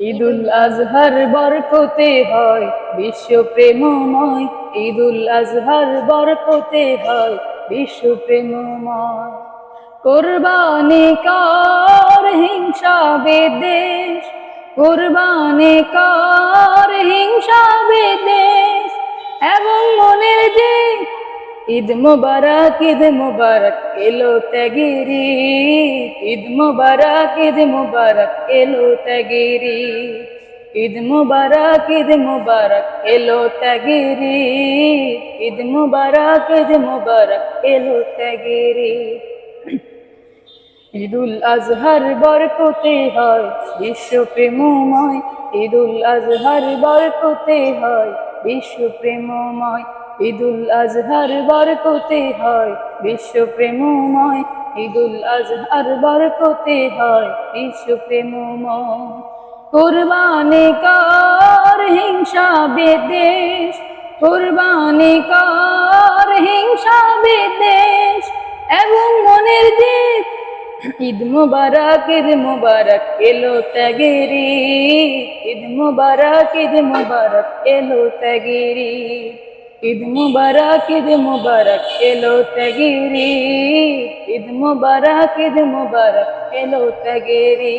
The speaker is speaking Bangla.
ঈদুল আজহার বরকতে হয় বিশ্ব প্রেমময় ঈদুল আজহার বরকতে হয় বিশ্ব প্রেমময় কোরবানি কর হিংসা বেদেশ, কোরবানি কর হিংসা বিদ্বেষ ঈদ মুবারক ঈদ মুবারক এলো ত্যাগিরি। ঈদ মুবারক ঈদ মুবারক এলো ত্যাগিরি। ঈদ মুবারক ঈদ মুবারক এলো ত্যাগিরি। ঈদ মুবারক ঈদ মুবারক এলো ত্যাগিরি। ঈদুল আজহার বরকতে হয় বিশ্ব প্রেমময় ঈদুল আজহার বরকতে হয় বিশ্ব প্রেমময় ঈদুল আজহার বরকতে হয় বিশ্ব প্রেমময় ঈদুল আজহার বরকতে হয় বিশ্ব প্রেমময় কুরবানি কর হিংসা বিদ্বেষ, কুরবানি কর হিংসা বিদ্বেষ। এবং মনের জিত, ঈদ মুবারক ঈদ মুবারক এলো ত্যাগেরি ঈদ। মুবারক ঈদ মুবারক এলো ত্যাগেরি ঈদ মুবারক ঈদ মুবারক এলো ত্যাগেরি ঈদ মুবারক ঈদ মুবারক এলো ত্যাগেরি